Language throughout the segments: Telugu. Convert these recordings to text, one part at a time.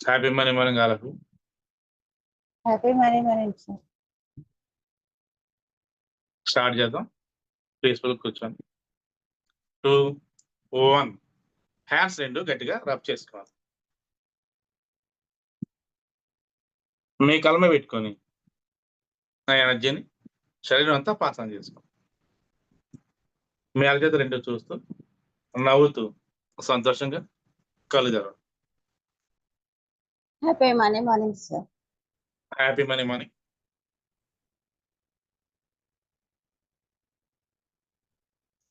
హ్యాపీ మనీ మార్నింగ్ వాళ్ళకు హ్యాపీ మనీ సార్ స్టార్ట్ చేద్దాం. పీస్ఫుల్ కూర్చొని టూ వన్ హ్యాండ్స్ రెండు గట్టిగా రబ్ చేసుకోవాలి. మీ కలమ పెట్టుకొని ఆ ఎనర్జీని శరీరం అంతా పాసన చేసుకో. మీ అలచేత రెండు చూస్తూ నవ్వుతూ సంతోషంగా తెరవండి. Happy money morning sir happy money money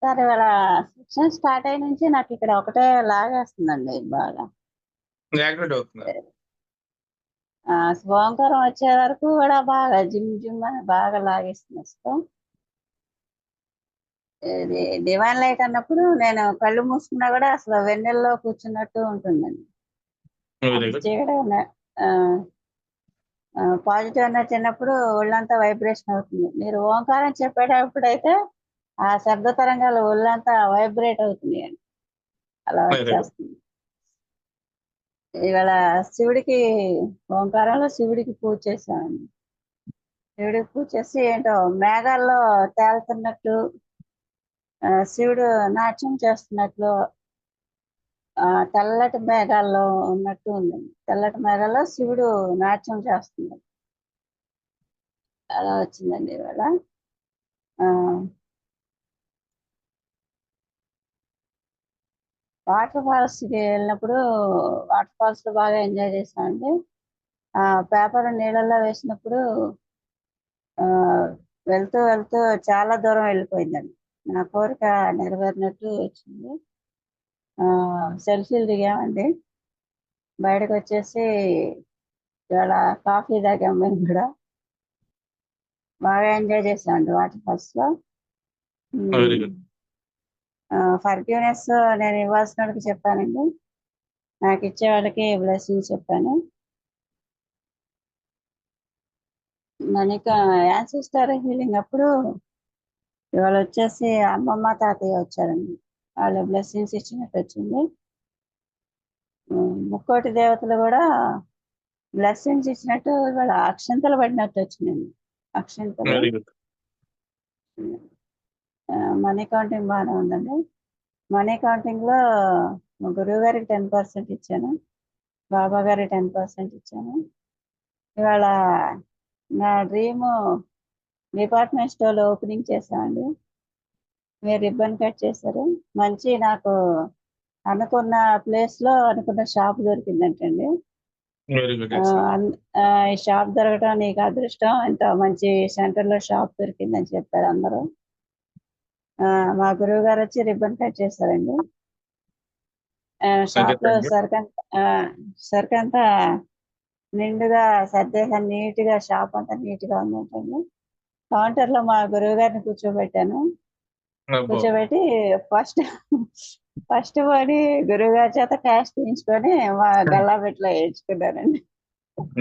sir ఇవాళ శిక్షణ స్టార్ట్ అయిన నుంచి నాకు ఇక్కడ ఒకటే లాగేస్తుందండి బాగా. ఓంకారం వచ్చే వరకు కూడా బాగా జిమ్ జిమ్ అని బాగా లాగేస్తుంది ఇది డివైన్ లైట్ అన్నప్పుడు నేను కళ్ళు మూసుకున్నా కూడా అసలు వెన్నెల్లో కూర్చున్నట్టు ఉంటుందండి. పాజిటివ్ ఎనర్జీ అన్నప్పుడు ఒళ్ళంతా వైబ్రేషన్ అవుతుంది. మీరు ఓంకారం చెప్పేటప్పుడు అయితే ఆ శబ్ద తరంగాలు ఒళ్ళంతా వైబ్రేట్ అవుతుంది అండి. అలా. వచ్చేస్తుంది. ఇవాళ శివుడికి ఓంకారంలో శివుడికి పూజ చేశామండి. శివుడికి పూజ చేసి ఏంటో మేఘాల్లో తేలుతున్నట్టు శివుడు నాట్యం చేస్తున్నట్లు తెల్లటి మేఘాల్లో ఉన్నట్టు ఉందండి. తెల్లటి మేఘాల్లో శివుడు నాట్యం చేస్తున్నాడు. అలా వచ్చిందండి ఇవాళ? వాటర్ ఫాల్స్కి వెళ్ళినప్పుడు వాటర్ ఫాల్స్లో బాగా ఎంజాయ్ చేసామండి ఆ పేపర్ నీళ్ళల్లో వేసినప్పుడు ఆ వెళ్తూ వెళ్తూ చాలా దూరం వెళ్ళిపోయిందండి. నా కోరిక నెరవేరినట్టు వచ్చింది. సెల్ఫీలు దిగామండి. బయటకు వచ్చేసి ఇవాళ కాఫీ తాగాం మేము కూడా. బాగా ఎంజాయ్ చేసామండి వాటర్ ఫాల్స్లో. ఫర్గ్యూనెస్ నేను ఇవ్వాల్సిన వాళ్ళకి చెప్పానండి. నాకు ఇచ్చే వాళ్ళకి బ్లెస్సింగ్స్ చెప్పాను. మనకి యాన్సిస్టర్ హీలింగ్ అప్పుడు ఇవాళ వచ్చేసి అమ్మమ్మ తాతయ్య వచ్చారండి. వాళ్ళ బ్లెస్సింగ్స్ ఇచ్చినట్టు వచ్చింది. ముక్కోటి దేవతలు కూడా బ్లెస్సింగ్స్ ఇచ్చినట్టు ఇవాళ అక్షంతలు పడినట్టు వచ్చిందండి అక్షంతలు. మనీ కౌంటింగ్ బాగానే ఉందండి. మనీ కౌంటింగ్లో గురువు గారికి టెన్ పర్సెంట్ ఇచ్చాను. బాబా గారికి టెన్ పర్సెంట్ ఇచ్చాను. ఇవాళ నా డ్రీమ్ డిపార్ట్మెంట్ స్టోర్ ఓపెనింగ్ చేశామండి మీరు రిబ్బన్ కట్ చేశారు. మంచి నాకు అనుకున్న ప్లేస్లో అనుకున్న షాప్ దొరికిందంటండి. ఈ షాప్ దొరకడం నీకు అదృష్టం. ఇంత మంచి సెంటర్లో షాప్ దొరికిందని చెప్పారు అందరూ. ఆ, మా గురువు గారు వచ్చి రిబ్బన్ కట్ చేశారండి. షాప్లో ఆ, సరుకంతా నిండుగా సర్దేశాను నీట్గా షాప్ అంతా నీట్గా ఉందంటండి. కౌంటర్లో మా గురువు గారిని కూర్చోబెట్టాను. కూర్చోబెట్టి ఫస్ట్ ఫస్ట్ పోని గురువు గారి చేత క్యాష్ తీయించుకొని మా గల్లాబెట్లో వేయించుకున్నానండి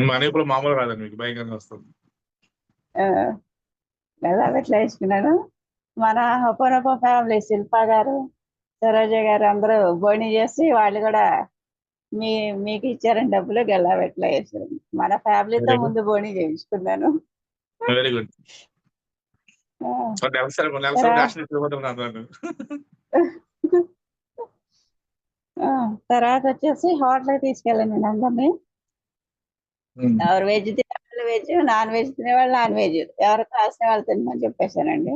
మనీ ఇప్పుడు మామూలు రాదండి మీకు భయంకరంగా వస్తుంది. గల్లాబెట్లో వేసుకున్నాను మన హొప్పనొప్ప ఫ్యామిలీ శిల్ప గారు సరోజ గారు అందరూ బోని చేసి వాళ్ళు కూడా మీ మీకు ఇచ్చారని డబ్బులు గల్లాబెట్లో వేసారు మన ఫ్యామిలీతో. ముందు బోని చేయించుకున్నాను. వెరీ గుడ్ ఇచ్చిపోతున్నాను ఆ, తర్వాత వచ్చేసి హోటల్కి తీసుకెళ్ళాను నేను అందరినీ ఎవరు వెజ్ తినే వాళ్ళు వెజ్ నాన్ వెజ్ తినే వాళ్ళు నాన్ వెజ్ ఎవరు కాసిన వాళ్ళు తినమని చెప్పేశానండి.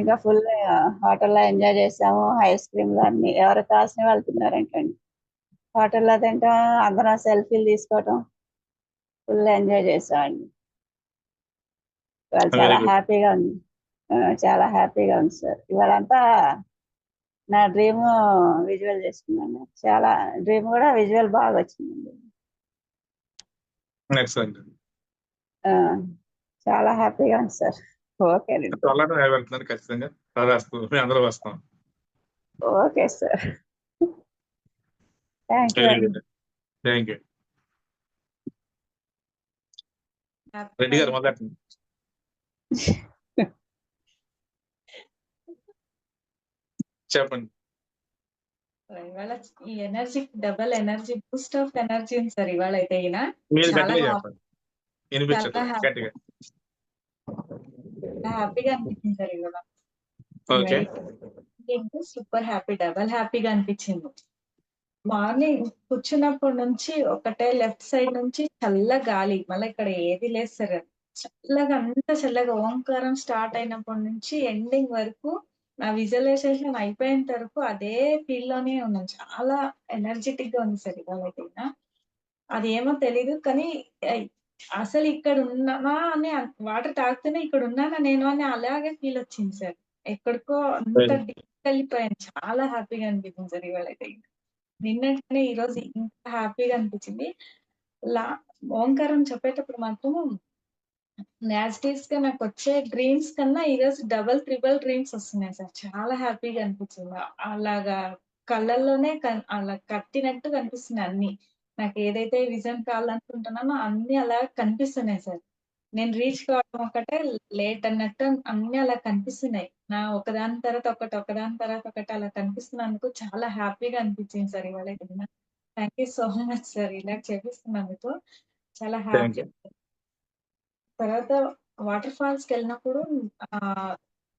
ఇంకా ఫుల్ హోటల్లో ఎంజాయ్ చేసాము ఐస్ క్రీమ్లు అన్ని. ఎవరు కాసిన వాళ్ళు తిన్నారంటండి. హోటల్లో తింటాం అందరం సెల్ఫీలు తీసుకోవటం. ఫుల్ ఎంజాయ్ చేసామండి. ఇవాళ చాలా. హ్యాపీగా ఉంది చాలా హ్యాపీగా ఉంది సార్. ఇవాళంతా నా డ్రీమ్ విజువల్ చేసుకున్నాను. చాలా డ్రీమ్ కూడా విజువల్ బాగా వచ్చిందండి. చాలా హ్యాపీగా ఉంది సార్. ఓకే నెరవేరుతున్నారు ఖచ్చితంగా. అందరూ వస్తాం. Okay sir. Thank you thank you. Reddy garu మొదలండి చెప్పండి. ఇవాళ ఈ energy double energy boost of energy ఉంది సార్ ఇవాళ అయితే హ్యాపీగా అనిపించింది సార్ ఇవాళ. సూపర్ హ్యాపీ డబల్ హ్యాపీగా అనిపించింది. మార్నింగ్ కూర్చున్నప్పటి నుంచి ఒకటే లెఫ్ట్ సైడ్ నుంచి చల్ల గాలి. మళ్ళీ ఇక్కడ ఏది లేదు సార్. చల్లగా అంత చల్లగా ఓంకారం స్టార్ట్ అయినప్పటి నుంచి ఎండింగ్ వరకు నా విజువలైజేషన్ అయిపోయేంత వరకు అదే ఫీల్లోనే ఉన్నాను. చాలా ఎనర్జెటిక్గా ఉంది సార్ ఇవాళ అయితే. నా. అది ఏమో తెలీదు కానీ అసలు ఇక్కడ ఉన్నానా అని వాటర్ తాగుతూనే ఇక్కడ ఉన్నానా నేను అని అలాగే ఫీల్ వచ్చింది సార్. ఎక్కడికో అంత వెళ్ళిపోయాను. చాలా హ్యాపీగా అనిపించింది సార్ ఇవాళ అయితే. నిన్నటినే ఈ రోజు ఇంకా హ్యాపీగా అనిపించింది. లా ఓంకారం చెప్పేటప్పుడు మాత్రం యాజిటీస్గా నాకు వచ్చే డ్రీమ్స్ కన్నా ఈ రోజు డబల్ త్రిబుల్ డ్రీమ్స్ వస్తున్నాయి సార్. చాలా హ్యాపీగా అనిపించింది. అలాగా కళ్ళల్లోనే అలా కట్టినట్టు కనిపిస్తున్నాయి అన్ని. నాకు ఏదైతే విజన్ కావాలనుకుంటున్నానో అన్ని అలా కనిపిస్తున్నాయి సార్. నేను రీచ్ కావడం ఒకటే లేట్ అన్నట్టు అన్ని అలా కనిపిస్తున్నాయి. నా ఒకదాని తర్వాత ఒకటి ఒకదాని తర్వాత ఒకటి అలా కనిపిస్తున్నందుకు చాలా హ్యాపీగా అనిపించింది సార్ ఇవాళ thank you so much sir ఇలా చేపిస్తున్నందుకు చాలా హ్యాపీ. తర్వాత వాటర్ ఫాల్స్కి వెళ్ళినప్పుడు ఆ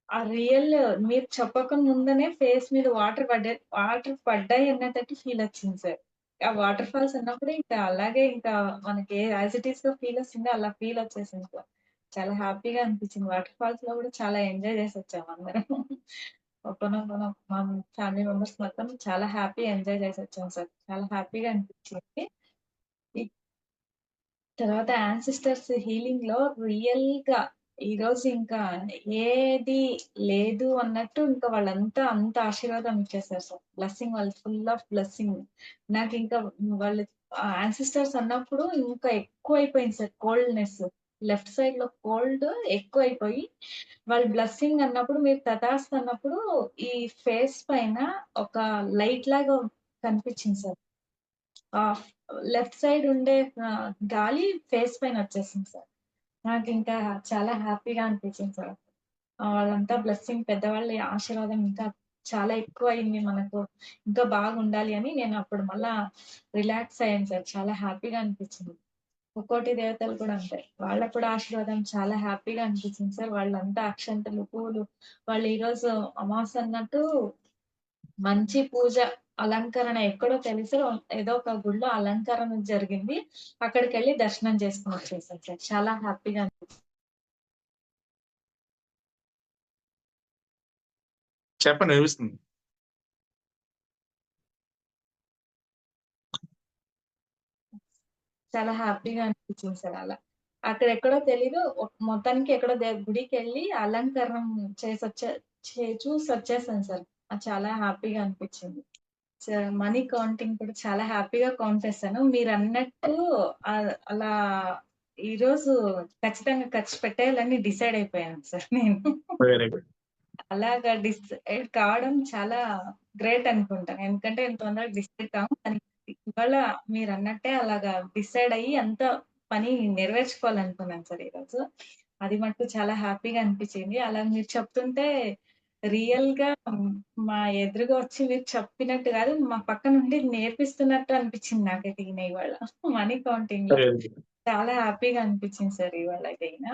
ఆ రియల్ మీరు చెప్పక ముందనే ఫేస్ మీద వాటర్ పడ్డాయి వాటర్ పడ్డాయి అన్నట్టు ఫీల్ వచ్చింది సార్. ఆ వాటర్ ఫాల్స్ అన్నప్పుడు ఇంకా అలాగే ఇంకా మనకి యాజ్ ఇట్ ఈస్గా ఫీల్ వస్తుంది అలా ఫీల్ వచ్చేసింది సార్. చాలా హ్యాపీగా అనిపించింది. వాటర్ ఫాల్స్లో కూడా చాలా ఎంజాయ్ చేసి వచ్చాము అందరం. ఒకనొకన మా ఫ్యామిలీ మెంబర్స్ మొత్తం చాలా హ్యాపీ ఎంజాయ్ చేసి వచ్చాం సార్. చాలా హ్యాపీగా అనిపించింది. తర్వాత యాన్సిస్టర్స్ హీలింగ్లో రియల్గా ఈ రోజు ఇంకా ఏది లేదు అన్నట్టు ఇంకా వాళ్ళంతా అంత ఆశీర్వాదం ఇచ్చేసారు సార్. బ్లెస్సింగ్ వాళ్ళు ఫుల్ ఆఫ్ బ్లెస్సింగ్ నాకు ఇంకా వాళ్ళు యాన్సిస్టర్స్ అన్నప్పుడు ఇంకా ఎక్కువ అయిపోయింది సార్ కోల్డ్నెస్ లెఫ్ట్ సైడ్లో కోల్డ్ ఎక్కువ అయిపోయి వాళ్ళు బ్లెస్సింగ్ అన్నప్పుడు మీరు తథాస్తు అన్నప్పుడు ఈ ఫేస్ పైన ఒక లైట్ లాగా కనిపించింది సార్. లెఫ్ట్ సైడ్ ఉండే గాలి ఫేస్ పైన వచ్చేసింది సార్. నాకు ఇంకా చాలా హ్యాపీగా అనిపించింది సార్. వాళ్ళంతా బ్లెస్సింగ్ పెద్దవాళ్ళ ఆశీర్వాదం ఇంకా చాలా ఎక్కువ అయింది మనకు. ఇంకా బాగుండాలి అని నేను అప్పుడు మళ్ళా రిలాక్స్ అయ్యాను సార్. చాలా హ్యాపీగా అనిపించింది. ఒక్కోటి దేవతలు కూడా అంతే. వాళ్ళకు కూడా ఆశీర్వాదం చాలా హ్యాపీగా అనిపించింది సార్. వాళ్ళంతా అక్షంతలు పూలు. వాళ్ళు ఈ రోజు అన్నట్టు మంచి పూజ అలంకరణ ఎక్కడో తెలుసు ఏదో ఒక గుడిలో అలంకరణ జరిగింది. అక్కడికి వెళ్ళి దర్శనం చేసుకుని వచ్చేసాం సార్. చాలా హ్యాపీగా అనిపించింది చెప్పండి చాలా హ్యాపీగా అనిపించింది సార్ అలా. అక్కడ ఎక్కడో తెలీదు. మొత్తానికి ఎక్కడో గుడికి వెళ్ళి అలంకరణం చేసి వచ్చే చూసి వచ్చేసాను సార్ చాలా హ్యాపీగా అనిపించింది. మనీ కౌంటింగ్ కూడా చాలా హ్యాపీగా కౌంట్ చేశాను మీరు అన్నట్టు అలా ఈ రోజు ఖచ్చితంగా ఖర్చు పెట్టేయాలని డిసైడ్ అయిపోయాను సార్ నేను. అలాగా డిసైడ్ కావడం చాలా గ్రేట్ అనుకుంటాను. ఎందుకంటే నేను తొందరగా డిసైడ్ కాము కానీ ఇవాళ మీరు అన్నట్టే అలాగా డిసైడ్ అయ్యి అంత పని నెరవేర్చుకోవాలనుకున్నాను సార్ ఈరోజు అది మటుకు చాలా హ్యాపీగా అనిపించింది. అలా మీరు చెప్తుంటే రియల్గా మా ఎదురుగా వచ్చి మీరు చెప్పినట్టు కాదు మా పక్క నుండి నేర్పిస్తున్నట్టు అనిపించింది నాకైతే ఈయన ఇవాళ. Money counting. లో చాలా హ్యాపీగా అనిపించింది సార్ ఇవాళ అయితే ఈయన.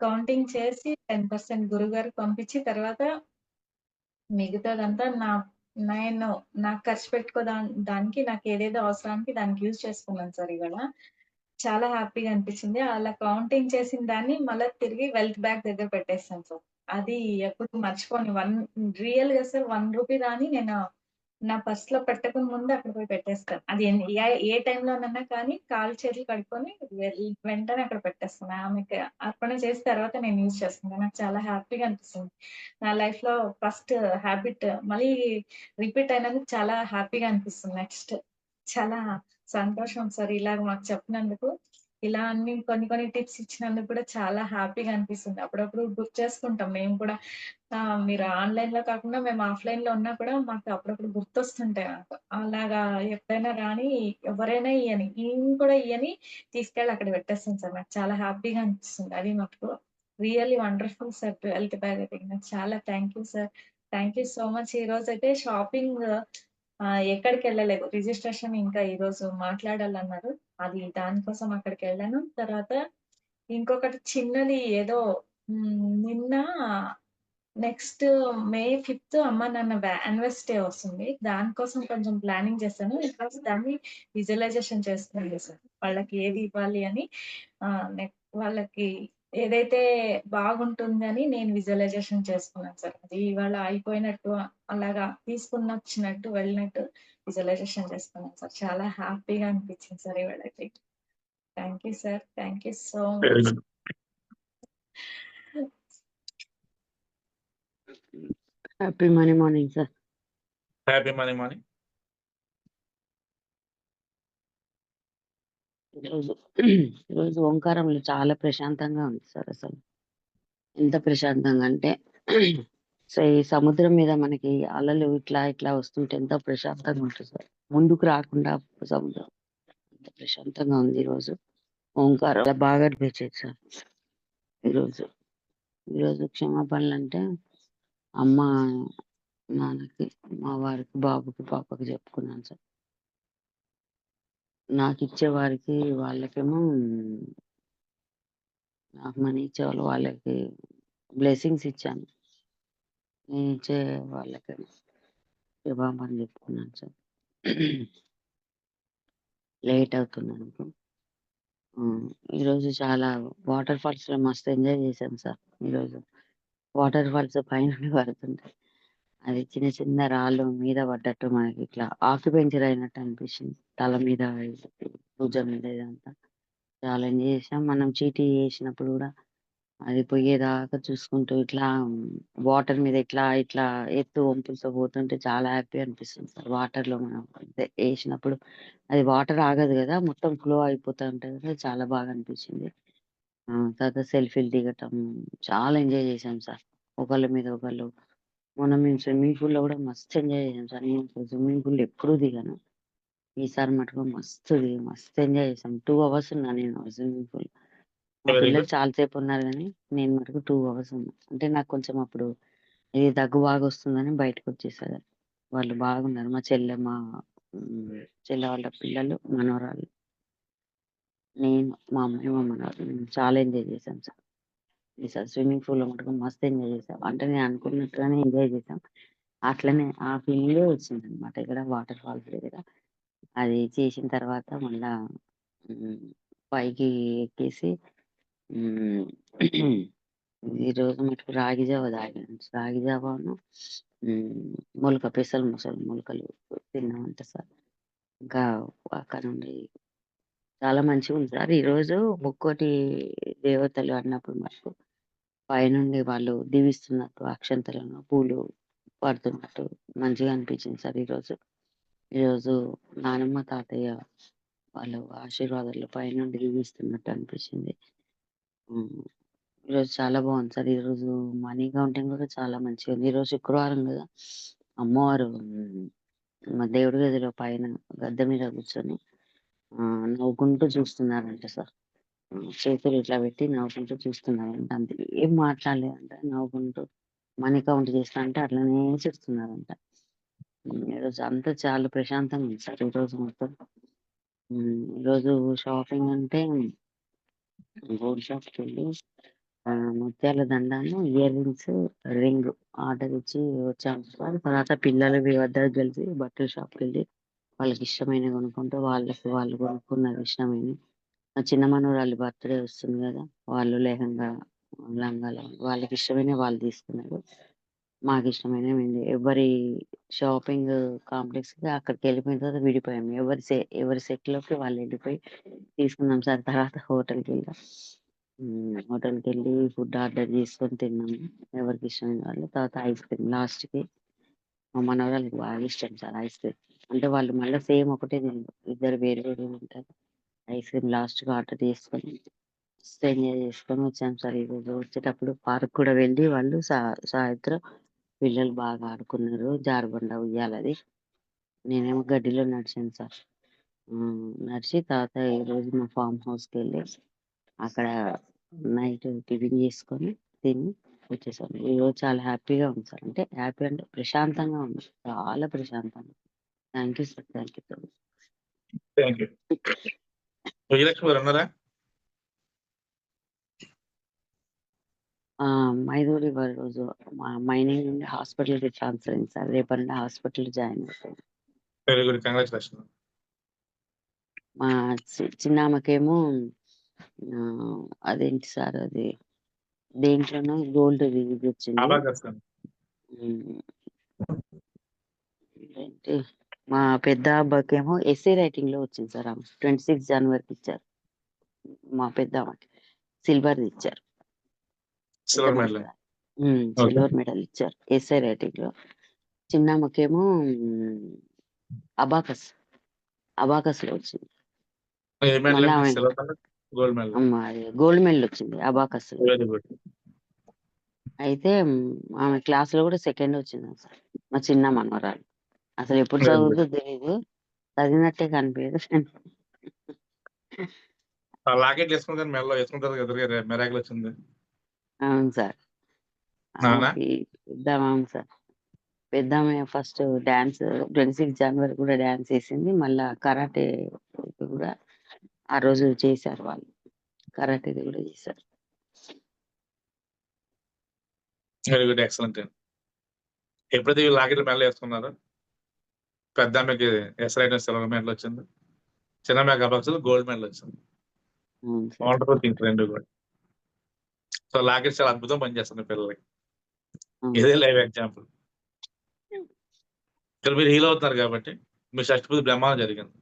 కౌంటింగ్ చేసి టెన్ పర్సెంట్ గురువు గారికి పంపించి తర్వాత మిగతాదంతా నా నేను నాకు ఖర్చు పెట్టుకోదా దానికి నాకు ఏదేదో అవసరానికి దానికి యూజ్ చేసుకున్నాను సార్ ఇవాళ. చాలా హ్యాపీగా అనిపించింది. అలా కౌంటింగ్ చేసిన దాన్ని మళ్ళీ తిరిగి వెల్త్ బ్యాగ్ దగ్గర పెట్టేస్తాను సార్. అది ఎప్పుడు మర్చిపోని. వన్ రియల్గా సార్ వన్ రూపీ కానీ నేను నా పర్స్లో పెట్టకుండా ముందు అక్కడ పోయి పెట్టేస్తాను. అది ఏ- ఏ టైంలోనన్నా కానీ కాలు చేతులు కడుక్కొని వెల్- వెంటనే అక్కడ పెట్టేస్తాను. ఆమెకి అర్పణ చేసిన తర్వాత నేను యూజ్ చేస్తాను. నాకు చాలా హ్యాపీగా అనిపిస్తుంది. నా లైఫ్లో ఫస్ట్ హ్యాబిట్ మళ్ళీ రిపీట్ అయినందుకు చాలా హ్యాపీగా అనిపిస్తుంది. నెక్స్ట్ చాలా సంతోషం. సార్ ఇలాగ మాకు చెప్పినందుకు ఇలా అన్ని కొన్ని కొన్ని టిప్స్ ఇచ్చినందుకు కూడా చాలా హ్యాపీగా అనిపిస్తుంది. అప్పుడప్పుడు గుర్తు చేసుకుంటాం. మేము కూడా మీరు ఆన్లైన్లో కాకుండా మేము ఆఫ్లైన్లో ఉన్నా కూడా మాకు అప్పుడప్పుడు గుర్తొస్తుంటాయి నాకు. అలాగా ఎప్పుడైనా రాని ఎవరైనా ఇయని నేను కూడా ఇయని తీసుకెళ్ళి అక్కడ పెట్టేస్తాను సార్. నాకు చాలా హ్యాపీగా అనిపిస్తుంది. అది మాకు really wonderful sir twelfth bag నాకు చాలా thank you sir. Thank you so much. ఈ రోజు అయితే షాపింగ్ ఎక్కడికి వెళ్ళలేదు రిజిస్ట్రేషన్ ఇంకా ఈరోజు మాట్లాడాలన్నారు. అది దానికోసం అక్కడికి వెళ్ళాను తర్వాత ఇంకొకటి చిన్నది ఏదో నిన్న నెక్స్ట్ మే ఫిఫ్త్ అమ్మ, నాన్న వ్య డే వస్తుంది. దానికోసం కొంచెం ప్లానింగ్ చేశాను. ఈరోజు దాన్ని విజువలైజేషన్ చేస్తున్నాను సార్. వాళ్ళకి ఏది ఇవ్వాలి అని వాళ్ళకి ఏదైతే బాగుంటుందని నేను విజువలైజేషన్ చేసుకున్నాను సార్. అది ఇవాళ అయిపోయినట్టు అలాగా తీసుకొనొచ్చినట్టు వెళ్ళినట్టు విజువలైజేషన్ చేసుకున్నాను సార్. చాలా హ్యాపీగా అనిపించింది sir ఇవాళైతే. Thank you sir. Thank you so much. Happy money morning sir. Happy money morning. ఈరోజు ఈరోజు ఓంకారంలో చాలా ప్రశాంతంగా ఉంది సార్ అసలు. ఎంత ప్రశాంతంగా అంటే సో, ఈ సముద్రం మీద మనకి అలలు ఇట్లా ఇట్లా వస్తుంటే ఎంతో ప్రశాంతంగా ఉంటుంది సార్. ముందుకు రాకుండా సముద్రం. అంత ప్రశాంతంగా ఉంది ఈరోజు. ఓంకారం అలా బాగా అనిపించేది సార్. ఈరోజు. ఈరోజు క్షమాపణలంటే అమ్మ, నాన్నకి, మా వారికి, బాబుకి, పాపకి చెప్పుకున్నాను సార్. నాకు ఇచ్చే వారికి వాళ్ళకేమో నాకు మనీ ఇచ్చే వాళ్ళు వాళ్ళకి బ్లెస్సింగ్స్ ఇచ్చాను. ఇచ్చే వాళ్ళకేమో క్షమాపణ చెప్పుకున్నాను సార్. లేట్ అవుతున్నాను ఈరోజు చాలా వాటర్ ఫాల్స్‌లో మస్తు ఎంజాయ్ చేశాను సార్ ఈరోజు. వాటర్ ఫాల్స్ పైన పడుతుంటాయి. అది చిన్న చిన్న రాళ్ళు మీద పడ్డట్టు మనకి ఇట్లా ఆక్యుపెంచర్ అయినట్టు అనిపించింది. తల మీద, భుజం మీద ఇదంతా. చాలా ఎంజాయ్ చేసాం. మనం చీటీ చేసినప్పుడు కూడా అది పొయ్యేదాకా చూసుకుంటూ ఇట్లా వాటర్ మీద ఇట్లా ఇట్లా ఎత్తు వంపులతో పోతుంటే చాలా హ్యాపీ అనిపిస్తుంది సార్. వాటర్‌లో మనం వేసినప్పుడు అది వాటర్ ఆగదు కదా! మొత్తం ఫ్లో అయిపోతూ ఉంటుంది కదా! చాలా బాగా అనిపించింది. తర్వాత సెల్ఫీలు దిగటం చాలా ఎంజాయ్ చేసాం సార్. ఒకళ్ళ మీద ఒకళ్ళు. మొన్న మేము స్విమ్మింగ్ పూల్‌లో కూడా మస్తు ఎంజాయ్ చేశాం సార్. నేను స్విమ్మింగ్ పూల్‌లో ఎప్పుడూ దిగను. ఈసారి మటుకు మస్తు దిగి మస్తు ఎంజాయ్ చేశాం. 2 అవర్స్ ఉన్నా నేను స్విమ్మింగ్ పూల్. మా పిల్లలు. చాలా సేపు ఉన్నారు గానీ, నేను మటుకు 2 అవర్స్ ఉన్నా. అంటే నాకు కొంచెం అప్పుడు ఇది దగ్గు బాగా వస్తుందని బయటకొచ్చేసా. వాళ్ళు బాగున్నారు. మా చెల్లె, మా. చెల్లె వాళ్ళ పిల్లలు, మనవరాళ్ళు. నేను, మా అమ్మాయి, మా మనవరాలు చాలా ఎంజాయ్ చేశాం సార్. ఈసారి స్విమ్మింగ్ పూల్లో మటుకు మస్తు ఎంజాయ్ చేసాం అంటే నేను అనుకున్నట్టుగానే ఎంజాయ్ చేశాం. అట్లనే ఆ ఫీలింగ్ వచ్చింది అనమాట ఇక్కడ వాటర్ ఫాల్స్ దగ్గర. అది చేసిన తర్వాత మళ్ళా పైకి ఎక్కేసి హ్మ్. ఈరోజు మటుకు రాగి జావ తాగాను. రాగి జావను మొలక పెసలు మొసలు మొలకలు తిన్నామంట సార్. ఇంకా అక్కడ నుండి చాలా మంచిగా ఉంది సార్. ఈరోజు ముక్కోటి దేవతలు అన్నప్పుడు మటుకు పైనుండి వాళ్ళు దీవిస్తున్నట్టు అక్షంతలను, పూలు పడుతున్నట్టు మంచిగా అనిపించింది సార్ ఈరోజు. ఈరోజు నానమ్మ, తాతయ్య వాళ్ళు ఆశీర్వాదాలు పైనుండి దీవిస్తున్నట్టు అనిపించింది. ఈరోజు చాలా బాగుంది సార్. ఈరోజు మనీ కౌంటింగ్ కూడా చాలా మంచిగా ఉంది. ఈరోజు శుక్రవారం కదా! అమ్మవారు మా దేవుడి గదిలో పైన గద్దె మీద కూర్చొని నవ్వుకుంటూ చూస్తున్నారంట సార్. చేతులు ఇట్లా పెట్టి నవ్వుకుంటూ చూస్తున్నారంట. అంతే ఏం మాట్లాడలేదంట. నవ్వుకుంటూ మనీ కౌంట్ చేస్తా అంటే అట్లనే చూస్తున్నారంట. ఈరోజు అంతా చాలా ప్రశాంతంగా ఉంది సార్ ఈరోజు మొత్తం. ఈరోజు షాపింగ్ అంటే గోల్డ్ షాప్కి వెళ్ళి ముత్యాల దండాను ఇయర్ రింగ్స్, రింగ్ ఆర్డర్ ఇచ్చి వచ్చాము సార్. తర్వాత పిల్లలవి వద్దకు కలిసి బట్టల షాప్‌కెళ్ళి వాళ్ళకి ఇష్టమైన కొనుక్కుంటూ వాళ్ళకి వాళ్ళు కొనుక్కున్నారు ఇష్టమైనవి. మా చిన్న మనవరాలి బర్త్‌డే వస్తుంది కదా! వాళ్ళు లేహంగా లంగాలు వాళ్ళకి ఇష్టమైనవి వాళ్ళు తీసుకున్నారు. మాకిష్టమైనవి మేము ఎవరి షాపింగ్ కాంప్లెక్స్ అక్కడికి వెళ్ళిపోయిన తర్వాత విడిపోయాం. ఎవరి సె ఎవరి సెట్‌లోకి వాళ్ళు వెళ్ళిపోయి తీసుకున్నాం సార్. తర్వాత హోటల్‌కెళ్ళాం. హోటల్కి వెళ్ళి ఫుడ్ ఆర్డర్ చేసుకొని తిన్నాము. ఎవరికి ఇష్టమైన వాళ్ళు. తర్వాత ఐస్ క్రీమ్ లాస్ట్‌కి మా మనవరాలకి బాగా ఇష్టం సార్ ఐస్ క్రీమ్. అంటే వాళ్ళు మళ్ళీ సేమ్ ఒకటే తినరు. ఇద్దరు వేరు వేరు ఉంటారు ఐస్ క్రీమ్ లాస్ట్‌కి ఆర్డర్ చేసుకొని మస్తు ఎంజాయ్ చేసుకొని వచ్చాం సార్ ఈరోజు. వచ్చేటప్పుడు పార్క్ కూడా వెళ్ళి వాళ్ళు సా సాయంత్రం పిల్లలు బాగా ఆడుకున్నారు. జారుబండ ఉయ్యాలది. నేనేమో గడ్డిలో నడిచాను సార్. నడిచి తర్వాత ఈరోజు మా కి వెళ్ళి అక్కడ నైట్ టిఫిన్ చేసుకొని తిని వచ్చేసాను ఈరోజు చాలా హ్యాపీగా ఉంది సార్. అంటే హ్యాపీ అంటే ప్రశాంతంగా ఉంది. చాలా ప్రశాంతంగా. Thank you sir thank you sir thank you Vijayalakshmi garu ఉన్నారా? మైదూరి వారి రోజు మా మైనింగ్ నుండి హాస్పిటల్కి ట్రాన్స్ఫర్ అయింది సార్. రేపటి నుండి హాస్పిటల్ జాయిన్ అవుతాను వెరీ గుడ్. కంగ్రాచులేషన్ మా చి- చిన్నామకేమో ఆ, అదేంటి సార్ అది? దేంట్లోనో గోల్డ్ ఇది వచ్చింది. ఏంటి? మా పెద్ద అబ్బాయికేమో ఎస్ఏ రైటింగ్లో వచ్చింది సార్ ట్వంటీ సిక్స్ జనవరికి ఇచ్చారు. మా పెద్ద అమ్మకి సిల్వర్ ఇచ్చారు. Silver medal Okay. Silver medal ఇచ్చారు. ఎస్ఐ రైటింగ్లో. చిన్నమ్మకేమో అబాకస్. అబాకస్లో వచ్చింది. ఆమె- గోల్డ్ మెడల్ వచ్చింది అబాకస్. అయితే ఆమె క్లాస్లో కూడా సెకండ్ వచ్చింది సార్. మా చిన్న మనవరాలు. అసలు ఎప్పుడు. చదువుతుందో తెలియదు చదివినట్టే కనిపించదు. ఆ లాకెట్ వేసుకుని కానీ మెడలో వేసుకుంటారు కదా మెరాకిల్ వచ్చింది. అవును సార్. అవునా? పెద్దామె సార్. పెద్దామె ఫస్ట్ డాన్స్ ట్వంటీ సిక్స్ జనవరి కూడా డాన్స్ చేసింది మళ్ళా కరాటే కూడా ఆ రోజు చేశారు వాళ్ళు. కరాటేది కూడా చేశారు. Very good. ఎక్సలెంట్. ఎప్పుడైతే వీళ్ళు లాకెట్ మెడల్ వేసుకున్నారో? పెద్ద ఆమెకి ఎస్ రైట్ సిల్వర్ మెడల్ వచ్చింది చిన్న ఆమెకి అబాక్స్ గోల్డ్ మెడల్ వచ్చింది రెండు కూడా. సో లాకెట్ చాలా అద్భుతం పనిచేస్తుంది పిల్లలకి. ఇదే లైవ్ ఎగ్జాంపుల్ ఇక్కడ మీరు హీల్ అవుతున్నారు కాబట్టి మీ షష్టి పూజ బ్రహ్మాండం జరిగింది.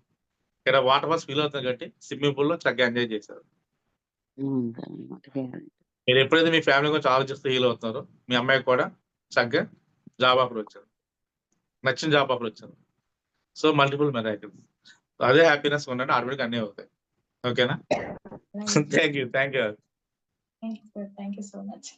ఇక్కడ వాటర్ ఫాల్స్ ఫీల్ అవుతుంది కాబట్టి స్విమ్మింగ్ పూల్లో చక్కగా ఎంజాయ్ చేశారు. మాకు మీరు ఎప్పుడైతే మీ ఫ్యామిలీ గురించి ఆలోచిస్తూ హీల్ అవుతున్నారో మీ అమ్మాయికి కూడా చక్కగా జాబ్ ఆఫర్ వచ్చింది. నచ్చిన జాబ్ ఆఫర్ వచ్చింది. సో మల్టిపుల్ మెరాకిల్స్ అదే హ్యాపీనెస్ ఉండండి ఆటోమేటిక్ అన్నీ అవుతాయి. ఓకేనా? Thank you thank you thank you sir thank you so much